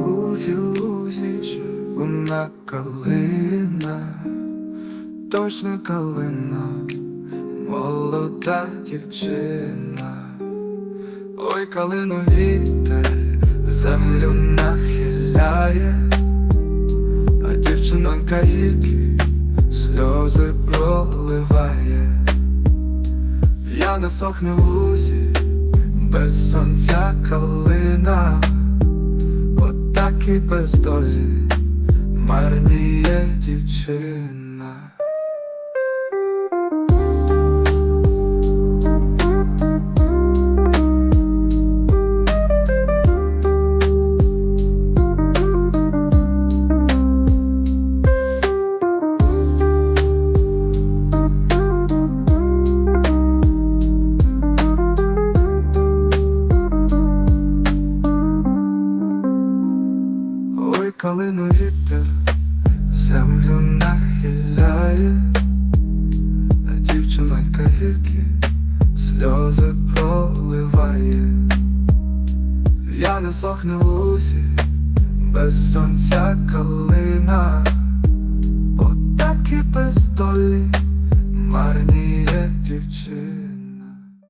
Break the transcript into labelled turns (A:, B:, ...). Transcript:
A: лузі, лузі, вона калина, точно калина, молода дівчина. Ой, калино вітер, землю нахиляє, а дівчинонька гіркі сльози проливає. Я не сохну в лузі, без сонця калина, і без долі марніє дівчина. Калину вітер, землю нахиляє, а дівчинка гірки сльози проливає, я не сохне в без сонця калина, отак і без долі марніє дівчина.